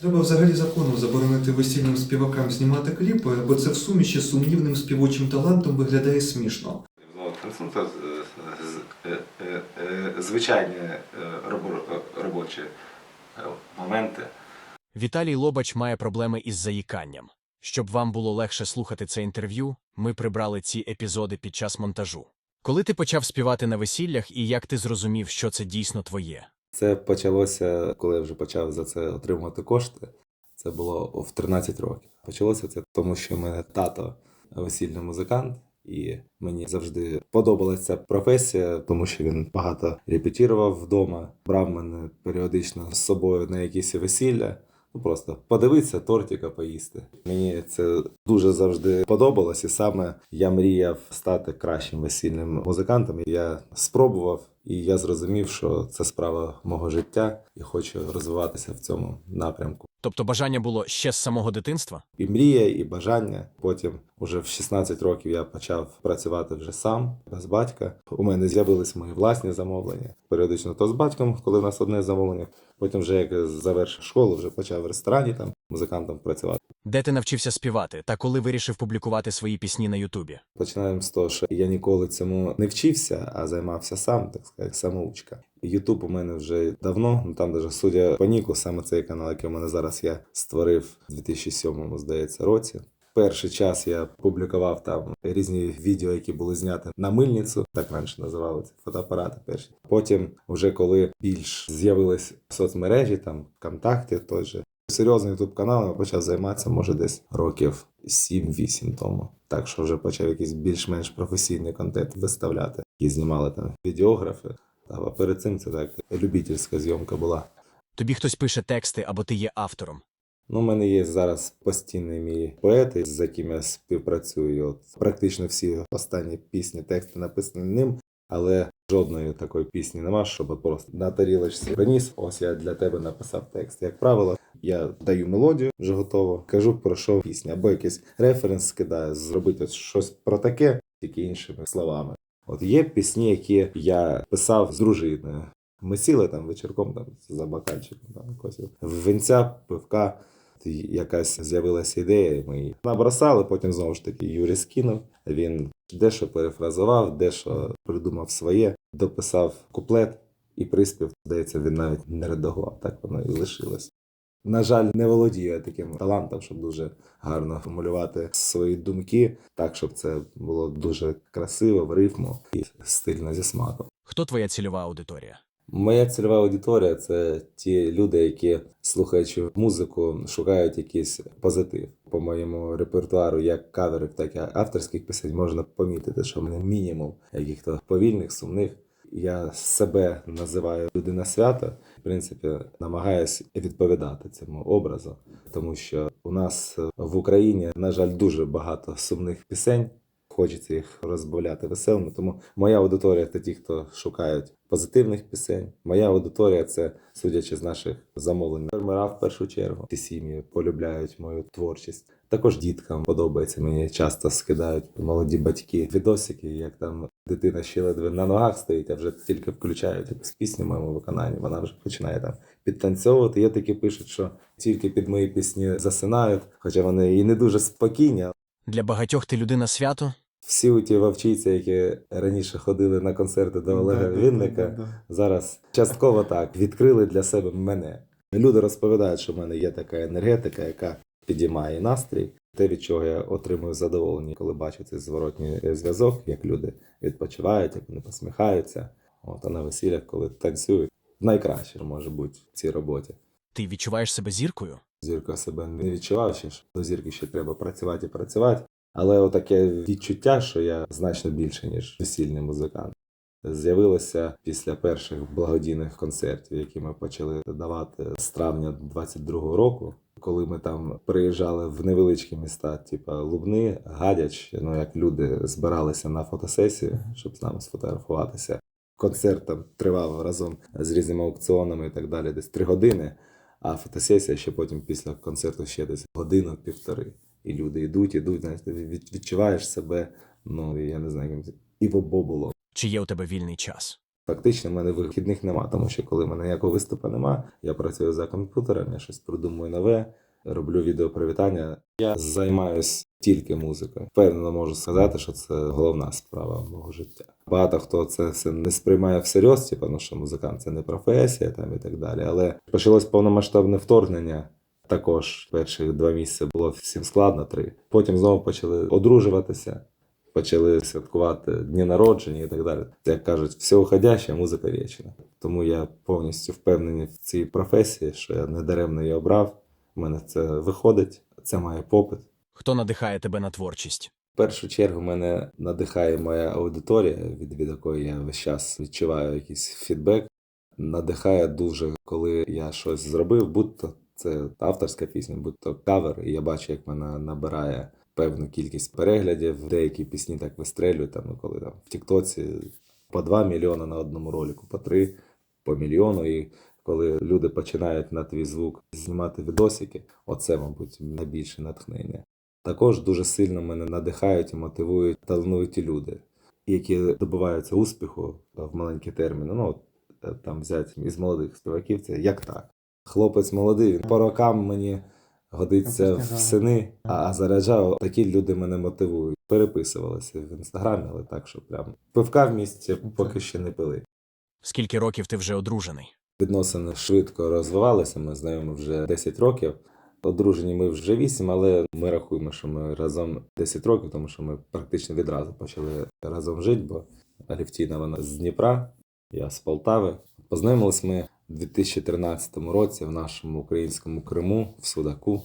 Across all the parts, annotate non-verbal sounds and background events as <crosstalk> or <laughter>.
Треба взагалі законом заборонити весільним співакам знімати кліпи, бо це в суміші з сумнівним співочим талантом виглядає смішно. Ну, це е, е, е, звичайні робо- робочі моменти. Віталій Лобач має проблеми із заїканням. Щоб вам було легше слухати це інтерв'ю, ми прибрали ці епізоди під час монтажу. Коли ти почав співати на весіллях і як ти зрозумів, що це дійсно твоє? Це почалося, коли я вже почав за це отримувати кошти. Це було в 13 років. Почалося це тому, що мене тато весільний музикант, і мені завжди подобалася ця професія, тому що він багато репетірував вдома, брав мене періодично з собою на якісь весілля. Ну просто подивитися, тортика поїсти. Мені це дуже завжди подобалось, і саме я мріяв стати кращим весільним музикантом. Я спробував, і я зрозумів, що це справа мого життя, і хочу розвиватися в цьому напрямку. Тобто бажання було ще з самого дитинства? І мрія, і бажання. Потім, уже в 16 років, я почав працювати вже сам без батька. У мене з'явились мої власні замовлення. Періодично то з батьком, коли в нас одне замовлення. Потім, вже як завершив школу, вже почав в ресторані там музикантом працювати. Де ти навчився співати та коли вирішив публікувати свої пісні на Ютубі? Починаємо з того, що я ніколи цьому не вчився, а займався сам, так сказати, самоучка. Ютуб у мене вже давно, ну там даже судя по ніку, саме цей канал, який у мене зараз я створив у 2007, здається, році. Перший час я публікував там різні відео, які були зняті на мильницю, так раніше називали це фотоапарати перші. Потім, вже коли більш з'явились соцмережі, там ВКонтакті, той же серйозним ютуб каналом я почав займатися, може, десь років 7-8 тому. Так що вже почав якийсь більш-менш професійний контент виставляти. І знімали там відеографи. А перед цим це так любительська зйомка була. Тобі хтось пише тексти або ти є автором. Ну, у мене є зараз постійний мій поет, з яким я співпрацюю. От практично всі останні пісні, тексти написані ним, але жодної такої пісні нема, щоб просто на тарілочці приніс. Ось я для тебе написав текст. Як правило, я даю мелодію вже готово, кажу про що пісня, або якийсь референс скидаю, зробити щось про таке, тільки іншими словами. От є пісні, які я писав з дружиною. Ми сіли там вечірком там за бокальчиком, там якось винця, пивка. Якась з'явилася ідея, ми її набросали, потім знову ж таки Юрій скинув. Він дещо перефразував, дещо придумав своє, дописав куплет і приспів. Здається, він навіть не редагував, так воно і лишилось. На жаль, не володію таким талантом, щоб дуже гарно формулювати свої думки, так, щоб це було дуже красиво, в рифму і стильно зі смаком. Хто твоя цільова аудиторія? Моя цільова аудиторія це ті люди, які, слухаючи музику, шукають якийсь позитив. По моєму репертуару, як каверів, так і авторських пісень, можна помітити, що в мене мінімум яких-то повільних, сумних. Я себе називаю людина свята. В принципі, намагаюся відповідати цьому образу, тому що у нас в Україні, на жаль, дуже багато сумних пісень. Хочеться їх розбавляти веселими. Тому моя аудиторія це ті, хто шукають позитивних пісень. Моя аудиторія це, судячи з наших замовлень, фермера в першу чергу. Ті сім'ї полюбляють мою творчість. Також діткам подобається. Мені часто скидають молоді батьки відосики, як там дитина ще ледве на ногах стоїть, а вже тільки включають якусь пісню в моєму виконанні. Вона вже починає там підтанцьовувати. Є такі пишуть, що тільки під мої пісні засинають, хоча вони і не дуже спокійні, Для багатьох ти людина свято? Всі ті вовчиці, які раніше ходили на концерти до Олега Вінника, зараз частково так відкрили для себе мене. Люди розповідають, що в мене є така енергетика, яка підіймає настрій. Те, від чого я отримую задоволення, коли бачу цей зворотній зв'язок, як люди відпочивають, як вони посміхаються. От а на весіллях, коли танцюють, найкраще може бути в цій роботі. Ти відчуваєш себе зіркою? Зірка себе не відчував ще ж. До зірки ще треба працювати і працювати. Але отаке відчуття, що я значно більше, ніж весільний музикант. З'явилося після перших благодійних концертів, які ми почали давати з травня 22-го року, коли ми там приїжджали в невеличкі міста, типу Лубни, Гадяч, ну як люди збиралися на фотосесію, щоб з нами сфотографуватися. Концерт там тривав разом з різними аукціонами і так далі, десь три години. А фотосесія ще потім після концерту ще десь годину-півтори. І люди йдуть, йдуть, знаєш, ти відчуваєш себе, ну я не знаю, якимось Іво Бобуло. Чи є у тебе вільний час? Фактично, в мене вихідних нема, тому що коли в мене ніякого виступу нема, я працюю за комп'ютером, я щось придумую нове, роблю відеопривітання. Я займаюсь тільки музикою. Впевнено можу сказати, що це головна справа мого життя. Багато хто це все не сприймає всерйоз, типу, ну що музикант це не професія там і так далі. Але почалось повномасштабне вторгнення. Також перші два місяці було всім складно, три. Потім знову почали одружуватися, почали святкувати дні народження і так далі. Як кажуть, все уходяще, музика вічна. Тому я повністю впевнений в цій професії, що я недаремно її обрав. У мене це виходить, це має попит. Хто надихає тебе на творчість? В першу чергу мене надихає моя аудиторія, від, від якої я весь час відчуваю якийсь фідбек. Надихає дуже, коли я щось зробив, будь-то це авторська пісня, будь-то кавер, і я бачу, як вона набирає певну кількість переглядів. Деякі пісні так вистрелюють, там, ну, коли там в Тіктоці по 2 мільйони на одному ролику, по 3, по мільйону. І коли люди починають на твій звук знімати відосики, оце, мабуть, найбільше натхнення. Також дуже сильно мене надихають і мотивують талановиті люди, які добиваються успіху в маленькі терміни. Ну, е, там взяти із молодих співаків, це як так. Хлопець молодий, він по рокам мені годиться в сини, а заряджав. Такі люди мене мотивують. Переписувалися в інстаграмі, але так, що прям пивка в місті поки ще не пили. Скільки років ти вже одружений? Відносини швидко розвивалися. Ми знайомі вже 10 років. Одружені ми вже 8, але ми рахуємо, що ми разом 10 років, тому що ми практично відразу почали разом жити, бо Алівтіна вона з Дніпра, я з Полтави. Познайомились ми у 2013 році в нашому українському Криму, в Судаку.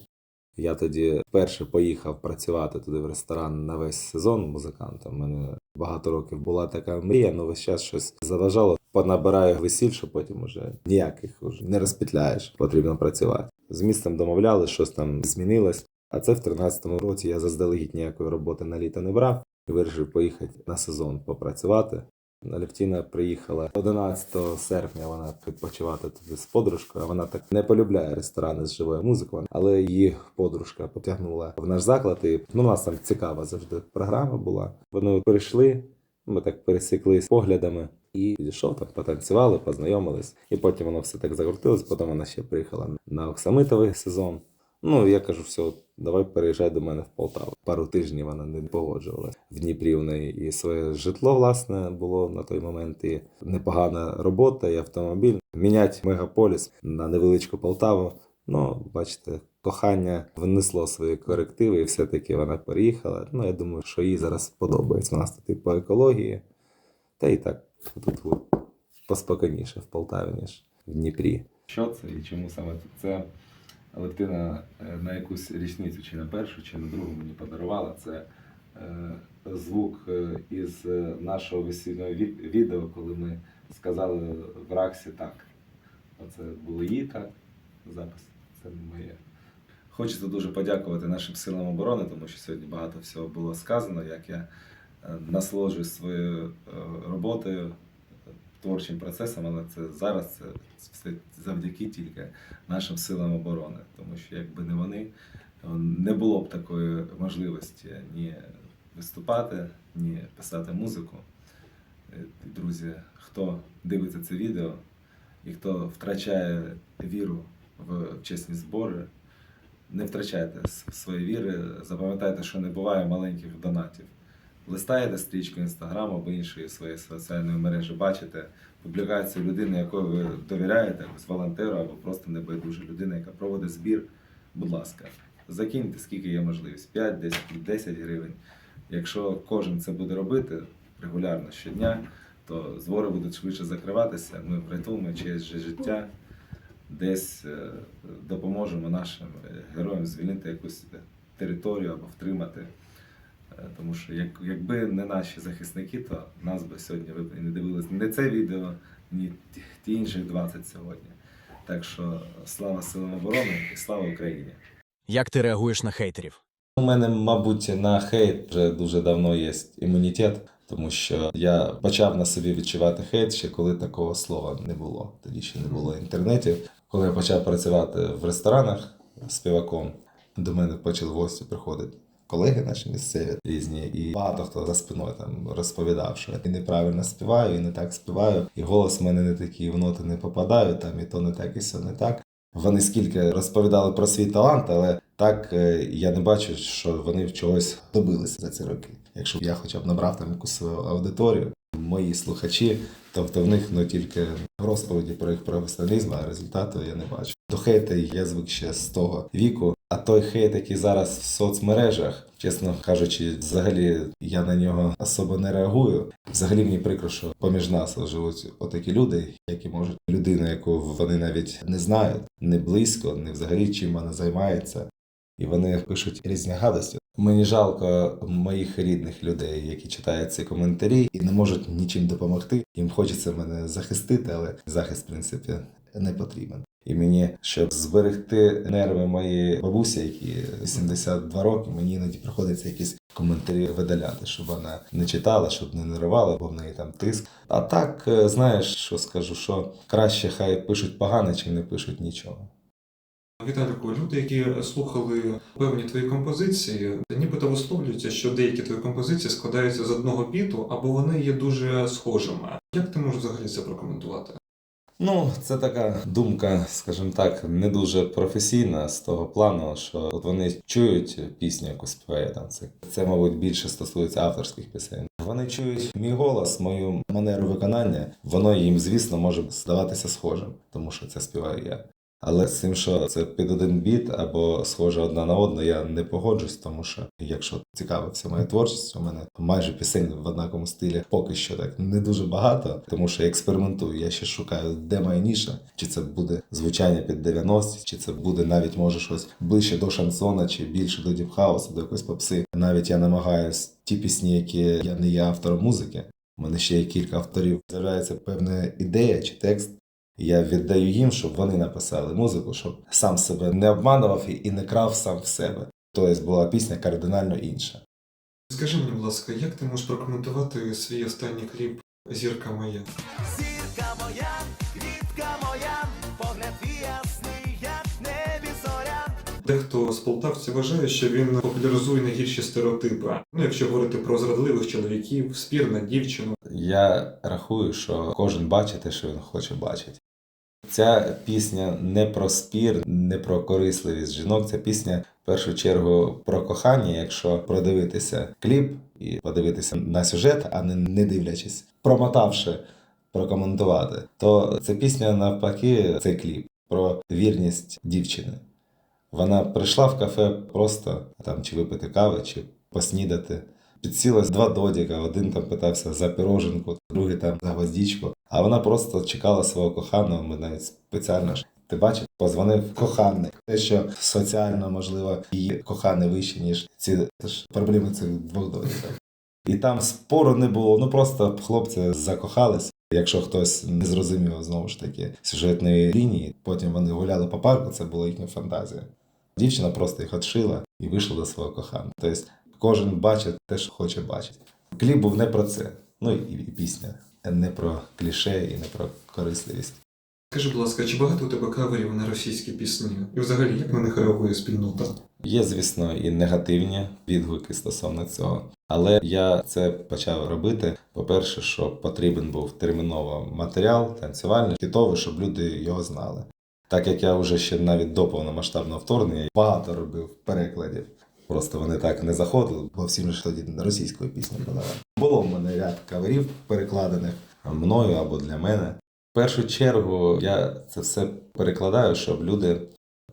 Я тоді вперше поїхав працювати туди в ресторан на весь сезон музикантом. У мене багато років була така мрія, але весь час щось заважало. Понабираю весіль, що потім уже ніяких уже не розпетляєш, потрібно працювати. З містом домовляли, щось там змінилось. А це в 13-му році я заздалегідь ніякої роботи на літо не брав і вирішив поїхати на сезон попрацювати. Алевтіна приїхала 11 серпня. Вона відпочивати туди з подружкою. Вона так не полюбляє ресторани з живою музикою, але її подружка потягнула в наш заклад. І ну, у нас там цікава завжди програма була. Вони перейшли. Ми так пересіклись поглядами і пішов там, потанцювали, познайомились. І потім воно все так закрутилось. Потім вона ще приїхала на оксамитовий сезон. Ну, я кажу, все, давай переїжджай до мене в Полтаву. Пару тижнів вона не погоджувалася. В Дніпрі в неї і своє житло, власне, було на той момент, і непогана робота, і автомобіль. Міняти мегаполіс на невеличку Полтаву. Ну, бачите, кохання внесло свої корективи, і все-таки вона переїхала. Ну, я думаю, що їй зараз подобається. У нас тут по екології, та і так тут поспокійніше в Полтаві, ніж в Дніпрі. Що це і чому саме? Це Лептина е, на якусь річницю, чи на першу, чи на другу мені подарувала. Це е, звук е, із нашого весільного відео, коли ми сказали в Раксі так. Оце було її так, запис. Це моє. Хочеться дуже подякувати нашим силам оборони, тому що сьогодні багато всього було сказано, як я насолоджуюсь своєю роботою, творчим процесом, але це зараз це все завдяки тільки нашим силам оборони, тому що якби не вони, не було б такої можливості ні виступати, ні писати музику. Е, Друзі, хто дивиться це відео і хто втрачає віру в чесні збори, не втрачайте своєї віри, запам'ятайте, що не буває маленьких донатів. Листаєте стрічку Інстаграм або іншої своєї соціальної мережі, бачите публікацію людини, якої ви довіряєте, якось волонтеру або просто небайдужа людина, яка проводить збір. Будь ласка, закиньте, скільки є можливість: 5, 10, 10 гривень. Якщо кожен це буде робити регулярно щодня, то збори будуть швидше закриватися. Ми врятуємо чиєсь життя, десь е, допоможемо нашим героям звільнити якусь територію або втримати. Е, Тому що як, якби не наші захисники, то нас би сьогодні ви не дивились не це відео, ні ті- ті інших 20 сьогодні. Так що слава силам оборони і слава Україні! Як ти реагуєш на хейтерів? У мене, мабуть, на хейт вже дуже давно є імунітет, тому що я почав на собі відчувати хейт ще коли такого слова не було. Тоді ще не було інтернетів. Коли я почав працювати в ресторанах співаком, до мене почали гості приходити. Колеги наші місцеві різні, і багато хто за спиною там розповідав, що і неправильно співаю, і не так співаю, і голос в мене не такий, в ноти не попадаю, там і то не так, і все не так. Вони скільки розповідали про свій талант, але так е, я не бачу, що вони в чогось добилися за ці роки. Якщо б я хоча б набрав там якусь свою аудиторію, мої слухачі, тобто в них ну тільки розповіді про їх професіоналізм, а результату я не бачу. До хейта я звик ще з того віку. А той хейт, який зараз в соцмережах, чесно кажучи, взагалі я на нього особо не реагую. Взагалі мені прикро, що поміж нас живуть отакі люди, які можуть людину, яку вони навіть не знають, не близько, не взагалі чим вона займається, і вони пишуть різні гадості. Мені жалко моїх рідних людей, які читають ці коментарі і не можуть нічим допомогти. Їм хочеться мене захистити, але захист, в принципі, не потрібен. І мені, щоб зберегти нерви моєї бабусі, які 82 роки, мені іноді приходиться якісь коментарі видаляти, щоб вона не читала, щоб не нервувала, бо в неї там тиск. А так, е, знаєш, що скажу, що краще хай пишуть погане, чим не пишуть нічого. Віталіку, люди, які слухали певні твої композиції, нібито висловлюються, що деякі твої композиції складаються з одного біту, або вони є дуже схожими. Як ти можеш взагалі це прокоментувати? Ну, це така думка, скажімо так, не дуже професійна з того плану, що от вони чують пісню, яку співає там. Це, це, мабуть, більше стосується авторських пісень. Вони чують мій голос, мою манеру виконання. Воно їм, звісно, може здаватися схожим, тому що це співаю я. Але з тим, що це під один біт або схоже одна на одну, я не погоджусь, тому що якщо цікавиться моя творчість, у мене майже пісень в однаковому стилі поки що так не дуже багато, тому що я експериментую. Я ще шукаю, де моя ніша, чи це буде звучання під 90 чи це буде навіть може щось ближче до шансона, чи більше до діпхаусу, до якоїсь попси. Навіть я намагаюсь ті пісні, які я не є автором музики. У мене ще є кілька авторів. З'являється певна ідея чи текст. Я віддаю їм, щоб вони написали музику, щоб сам себе не обманував і не крав сам в себе. Тобто була пісня кардинально інша. Скажи мені, будь ласка, як ти можеш прокоментувати свій останній кліп Зірка моя? Зірка моя, квітка моя, погляд ясний, як небі зоря. Дехто з полтавців вважає, що він популяризує найгірші стереотипи. Ну, якщо говорити про зрадливих чоловіків, спір на дівчину. Я рахую, що кожен бачить те, що він хоче бачити. Ця пісня не про спір, не про корисливість жінок. Ця пісня в першу чергу про кохання. Якщо продивитися кліп і подивитися на сюжет, а не, не дивлячись, промотавши, прокоментувати, то ця пісня навпаки, цей кліп про вірність дівчини. Вона прийшла в кафе просто там чи випити кави, чи поснідати. Підсілось два додіка, один там питався за піроженку, другий там за гвоздічку. А вона просто чекала свого коханого. Ми навіть спеціально ж ти бачив, позвонив коханий. Те, що соціально можливо її коханий вище, ніж ці ж проблеми цих двох додіків. І там спору не було. Ну просто хлопці закохались. Якщо хтось не зрозумів знову ж таки сюжетної лінії, потім вони гуляли по парку, це була їхня фантазія. Дівчина просто їх отшила і вийшла до свого коханого. Тобто кожен бачить те, що хоче бачити. Кліп був не про це. Ну і, пісня не про кліше і не про корисливість. Скажи, будь ласка, чи багато у тебе каверів на російські пісні? І взагалі, як на них реагує спільнота? Є, звісно, і негативні відгуки стосовно цього. Але я це почав робити. По-перше, що потрібен був терміново матеріал, танцювальний, хітовий, щоб люди його знали. Так як я вже ще навіть до повномасштабного вторгнення багато робив перекладів. Просто вони так не заходили, бо всім ж тоді російською пісню подавали. Було в мене ряд каверів перекладених мною або для мене. В першу чергу я це все перекладаю, щоб люди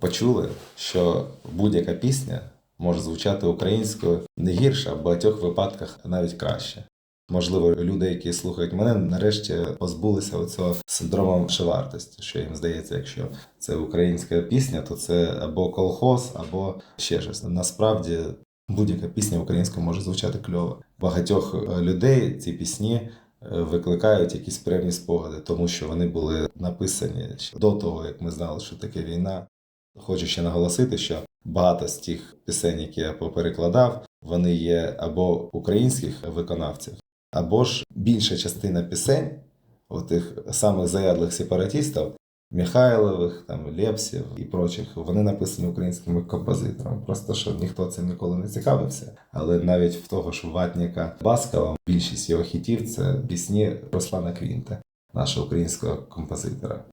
почули, що будь-яка пісня може звучати українською не гірше, а в багатьох випадках навіть краще. Можливо, люди, які слухають мене, нарешті позбулися оцього синдрому вартості, що їм здається, якщо це українська пісня, то це або колхоз, або ще щось. Насправді будь-яка пісня українською може звучати кльово. Багатьох е, людей ці пісні е, викликають якісь певні спогади, тому що вони були написані ще до того, як ми знали, що таке війна. Хочу ще наголосити, що багато з тих пісень, які я поперекладав, вони є або українських виконавців, або ж більша частина пісень, отих самих заядлих сепаратістів, Михайлових, там Лепсів і прочих, вони написані українськими композиторами. Просто що ніхто цим ніколи не цікавився. Але навіть в того ж Ватніка Баскова більшість його хітів це пісні Руслана Квінта, нашого українського композитора.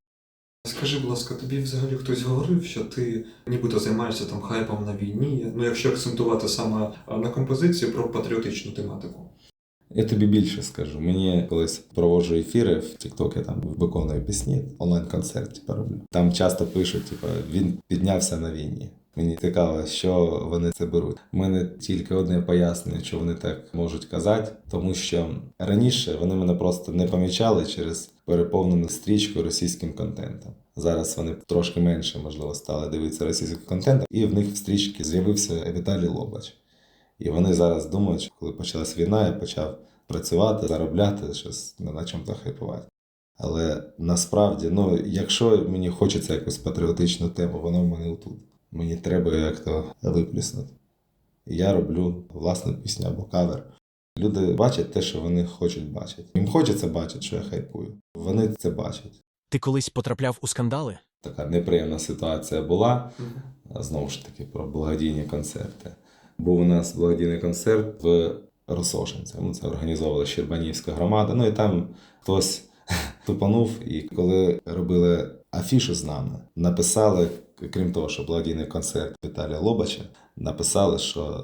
Скажи, будь ласка, тобі взагалі хтось говорив, що ти нібито займаєшся там хайпом на війні, ну якщо акцентувати саме на композиції про патріотичну тематику. Я тобі більше скажу. Мені колись проводжу ефіри в TikTok, я там виконую пісні, онлайн-концерт типу, роблю. Там часто пишуть, типу, він піднявся на війні. Мені цікаво, що вони це беруть. У мене тільки одне пояснення, що вони так можуть казати, тому що раніше вони мене просто не помічали через переповнену стрічку російським контентом. Зараз вони трошки менше, можливо, стали дивитися російський контент, і в них в стрічці з'явився Віталій Лобач. І вони зараз думають, що коли почалась війна, я почав працювати, заробляти, щось ну, на чому захайпувати. Але насправді, ну, якщо мені хочеться якусь патріотичну тему, воно в мене отут. Мені треба як то виплюснути. І я роблю власну пісню або кавер. Люди бачать те, що вони хочуть бачити. Їм хочеться бачити, що я хайпую. Вони це бачать. Ти колись потрапляв у скандали? Така неприємна ситуація була. Знову ж таки, про благодійні концерти. Був у нас благодійний концерт в Росошинці. Ну, це організовувала Щербанівська громада. Ну і там хтось <laughs> тупанув, і коли робили афішу з нами, написали, крім того, що благодійний концерт Віталія Лобача, написали, що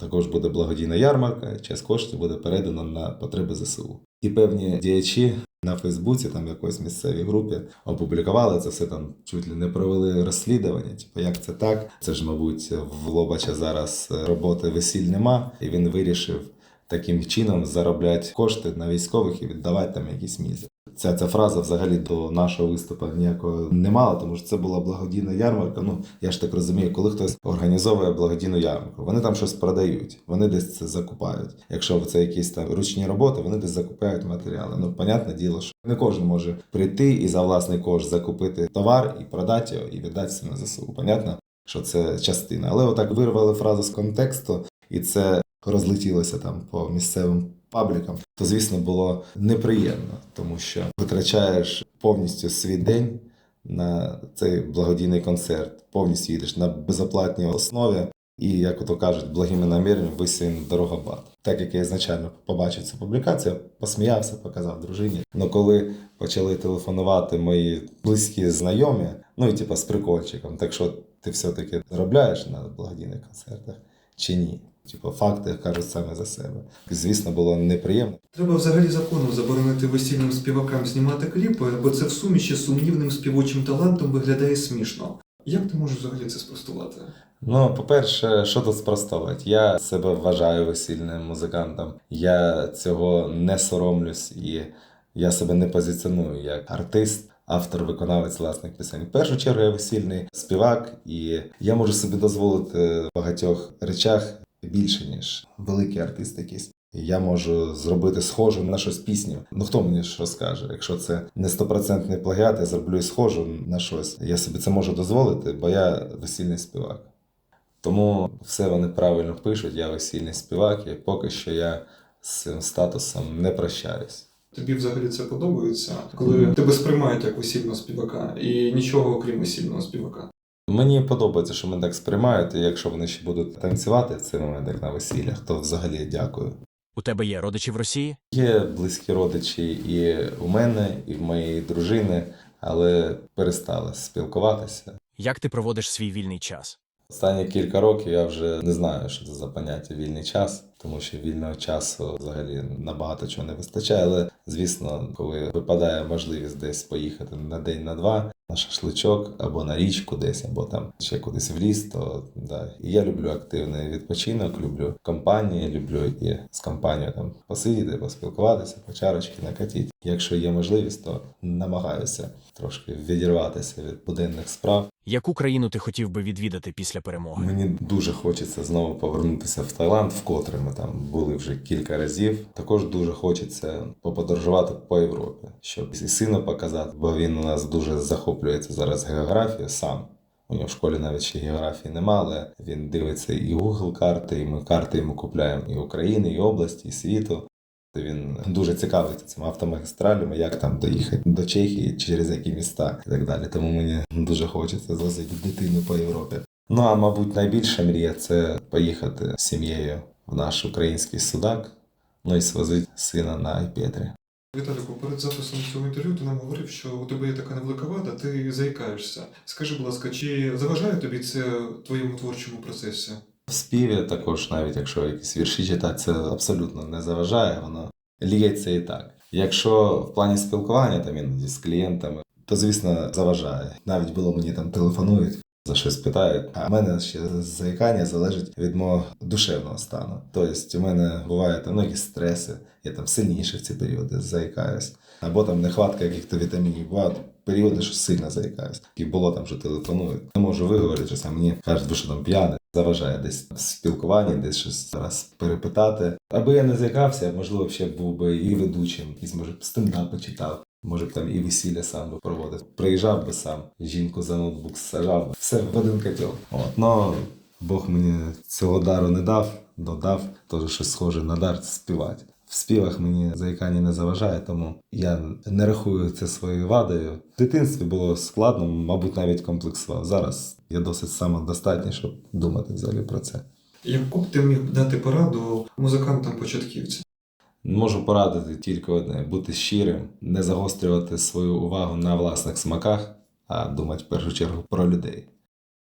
також буде благодійна ярмарка, часть коштів буде передано на потреби ЗСУ. І певні діячі на Фейсбуці, там в якоїсь місцевій групі, опублікували це все там, чуть ли не провели розслідування. Типу, як це так? Це ж, мабуть, в Лобача зараз роботи весіль нема, і він вирішив таким чином заробляти кошти на військових і віддавати там якісь мізи. Ця, ця фраза взагалі до нашого виступу ніякого не мала, тому що це була благодійна ярмарка. Ну я ж так розумію, коли хтось організовує благодійну ярмарку, вони там щось продають, вони десь це закупають. Якщо це якісь там ручні роботи, вони десь закупають матеріали. Ну, понятне діло, що не кожен може прийти і за власний кошт закупити товар і продати його, і віддати це на ЗСУ. Понятно, що це частина. Але отак вирвали фразу з контексту, і це розлетілося там по місцевим паблікам, то звісно було неприємно, тому що витрачаєш повністю свій день на цей благодійний концерт, повністю їдеш на безоплатній основі. І, як ото кажуть, благими наміреннями висін дорогобат. Так як я ізначально побачив цю публікацію, посміявся, показав дружині. Ну коли почали телефонувати мої близькі знайомі, ну і типа з прикольчиком, так що ти все-таки заробляєш на благодійних концертах чи ні? Типу, факти кажуть саме за себе. Звісно, було неприємно. Треба взагалі законом заборонити весільним співакам знімати кліпи, бо це в суміші з сумнівним співочим талантом виглядає смішно. Як ти можеш взагалі це спростувати? Ну, по-перше, що тут спростовувати? Я себе вважаю весільним музикантом. Я цього не соромлюсь і я себе не позиціоную як артист. Автор, виконавець власних пісень. В першу чергу я весільний співак, і я можу собі дозволити в багатьох речах більше, ніж великий артист якийсь. Я можу зробити схожу на щось пісню. Ну хто мені що скаже? Якщо це не стопроцентний плагіат, я зроблю і схожу на щось. Я собі це можу дозволити, бо я весільний співак. Тому все вони правильно пишуть, я весільний співак, і поки що я з цим статусом не прощаюсь. Тобі взагалі це подобається, коли тебе сприймають як весільного співака і нічого окрім весільного співака. Мені подобається, що мене так сприймають, і якщо вони ще будуть танцювати в цей момент, як на весіллях, то взагалі дякую. У тебе є родичі в Росії? Є близькі родичі і у мене, і в моєї дружини, але перестали спілкуватися. Як ти проводиш свій вільний час? Останні кілька років я вже не знаю, що це за поняття вільний час, тому що вільного часу взагалі набагато чого не вистачає. Але звісно, коли випадає можливість десь поїхати на день на два на шашличок або на річку десь, або там ще кудись в ліс, то да. І я люблю активний відпочинок, люблю компанії, люблю і з компанією там посидіти, поспілкуватися, по чарочки накатити. Якщо є можливість, то намагаюся трошки відірватися від буденних справ. Яку країну ти хотів би відвідати після перемоги? Мені дуже хочеться знову повернутися в Таїланд, вкотре ми там були вже кілька разів. Також дуже хочеться поподорожувати по Європі, щоб і сину показати, бо він у нас дуже захоплюється зараз географією сам. У нього в школі навіть ще географії нема, але він дивиться і Google карти, і ми карти йому купляємо і України, і області, і світу. Він дуже цікавиться цими автомагістралями, як там доїхати до Чехії, через які міста і так далі. Тому мені дуже хочеться звозити дитину по Європі. Ну а мабуть, найбільша мрія це поїхати з сім'єю в наш український судак, ну і свозити сина на Айпетрі. Віталіку, перед записом цього інтерв'ю ти нам говорив, що у тебе є така невелика вада, ти заїкаєшся. Скажи, будь лака, чи заважає тобі це твоєму творчому процесі? В співі також, навіть якщо якісь вірші читати, це абсолютно не заважає, воно ліється і так. Якщо в плані спілкування там іноді з клієнтами, то звісно заважає. Навіть було мені там телефонують. За щось питають, а в мене ще заїкання залежить від мого душевного стану. Тобто, у мене буває там ну, якісь стреси, я там сильніше в ці періоди заїкаюсь, або там нехватка яких-то вітамінів. Бувають періоди, що сильно заїкаюсь. І було там, що телефонують. Не можу виговорити, що мені кажуть, що там п'яний. Заважає десь в спілкуванні, десь щось зараз перепитати. Аби я не заїкався, можливо, ще був би і ведучим, і може б стендапи читав. Може б там і весілля сам би проводив. Приїжджав би сам, жінку за ноутбук сажав, все в один котел. От. Но Бог мені цього дару не дав, додав теж щось схоже на дар співати. В співах мені заїкання не заважає, тому я не рахую це своєю вадою. В дитинстві було складно, мабуть, навіть комплексував. Зараз я досить самодостатній, щоб думати взагалі про це. Яку б ти міг дати пораду музикантам-початківцям? Можу порадити тільки одне: бути щирим, не загострювати свою увагу на власних смаках, а думати в першу чергу про людей.